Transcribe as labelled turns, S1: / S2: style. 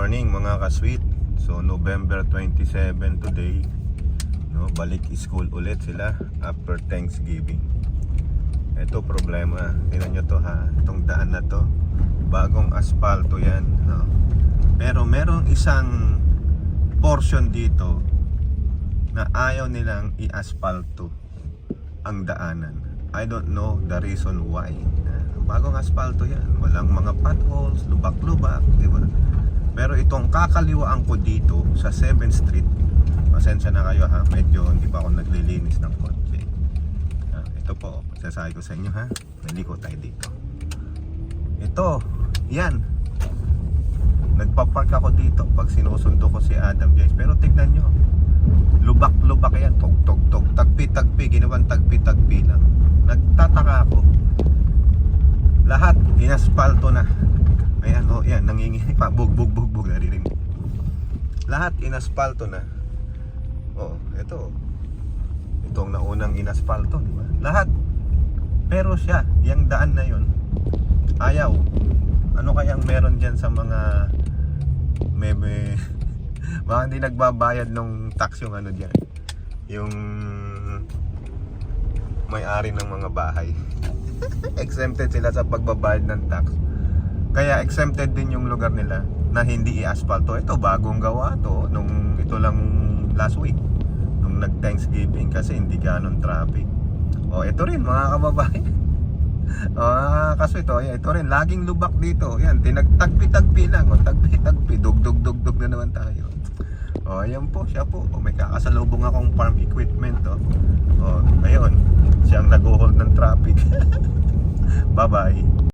S1: morning mga ka-sweet. So November 27 today. No, balik school ulit sila after Thanksgiving. Ito problema. Tingnan nyo to ha. Itong daan na to. Bagong asfalto yan. No? Pero merong isang portion dito na ayaw nilang i-asfalto ang daanan. I don't know the reason why. Bagong asfalto yan. Walang mga potholes, lubak-lubak, di ba? Pero itong kakaliwaan ko dito sa 7th Street, pasensya na kayo ha, medyo hindi pa ako naglilinis ng konti. Ah, ito po, sasabi ko sa inyo ha, naliko tayo dito. Ito, yan. Nagpapark ako dito pag sinusundo ko si Adam James. Pero tignan nyo, lubak-lubak yan, tog-tog-tog, tagpi-tagpi, ginawan tagpi-tagpi lang. Nagtataka ako, lahat inaspalto na. Nanginginig pa, bug, bug, bug, bug, narinig. Lahat inaspalto na. Oh, ito. Itong naunang inaspalto, di ba? Lahat. Pero siya, yung daan na yun, ayaw. Ano kayang meron dyan sa mga meme baka hindi nagbabayad nung tax yung ano dyan yung may-ari ng mga bahay exempted sila sa pagbabayad ng tax kaya exempted din yung lugar nila na hindi i-asfalto ito bagong gawa to nung ito lang last week nung nag Thanksgiving kasi hindi ganon traffic o ito rin mga kababayan Ah, kaso ito, yan, ito rin, laging lubak dito. Yan, tinagtagpi-tagpi lang. O, tagpi-tagpi, dug-dug-dug-dug na naman tayo. O, ayan po, siya po. O, may kakasalubong akong farm equipment. O, o ayun, siyang nag-hold ng traffic. Bye-bye.